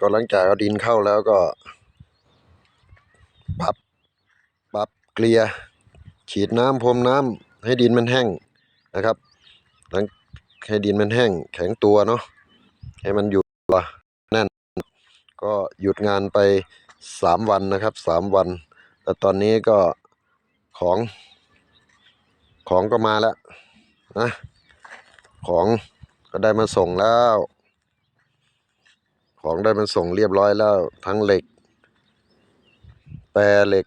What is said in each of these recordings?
ก็หลังจากเอาดินเข้าแล้วก็ปรับปรับเกลียฉีดน้ำพรมน้ำให้ดินมันแห้งนะครับหลังให้ดินมันแห้งแข็งตัวเนาะให้มันอยู่ตัวแน่น ก็หยุดงานไปสามวันนะครับสามวันแล้วตอนนี้ก็ของของก็มาแล้วนะของก็ได้มาส่งแล้ว ของได้มาส่งเรียบร้อยแล้ว ทั้งเหล็ก แปรเหล็ก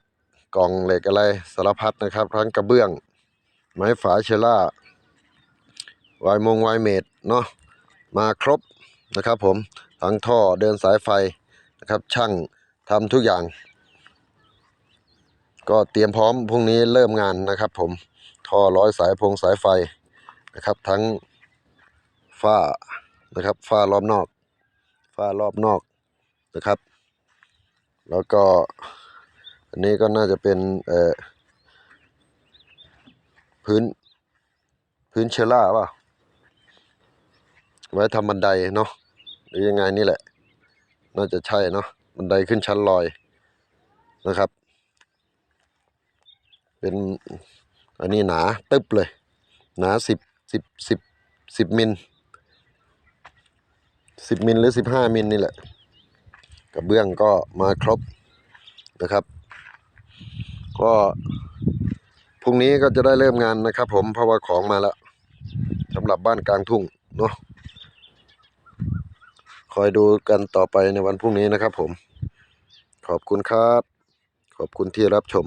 กล่องเหล็กอะไรสารพัดนะครับ ทั้งกระเบื้อง ไม้ฝาเชล่าวายมงวายเมดเนาะมาครบนะครับผมทั้งท่อเดินสายไฟนะครับ ช่างทำทุกอย่าง ก็เตรียมพร้อมพรุ่งนี้เริ่มงานนะครับ ผมท่อร้อยสายพงสายไฟนะครับ ทั้งฝ้านะครับฝ้ารอบนอก ฝ้ารอบนอกนะครับ แล้วก็อันนี้ก็น่าจะเป็นเอ่อพื้นพื้นเชล่าเปล่าไว้ทำบันไดเนาะหรือยังไงนี่แหละ น่าจะใช่เนาะบันไดขึ้นชั้นลอยนะครับ เป็นอันนี้หนาตึ๊บเลย หนาสิบสิบสิบสิบมิล สิบมิลหรือสิบห้ามิลนี่แหละกระเบื้องก็มาครบนะครับ ก็พรุ่งนี้ก็จะได้เริ่มงานนะครับ ผมเพราะว่าของมาแล้วสำหรับบ้านกลางทุ่งเนาะคอยดูกันต่อไปในวันพรุ่งนี้นะครับผม ขอบคุณครับ ขอบคุณที่รับชม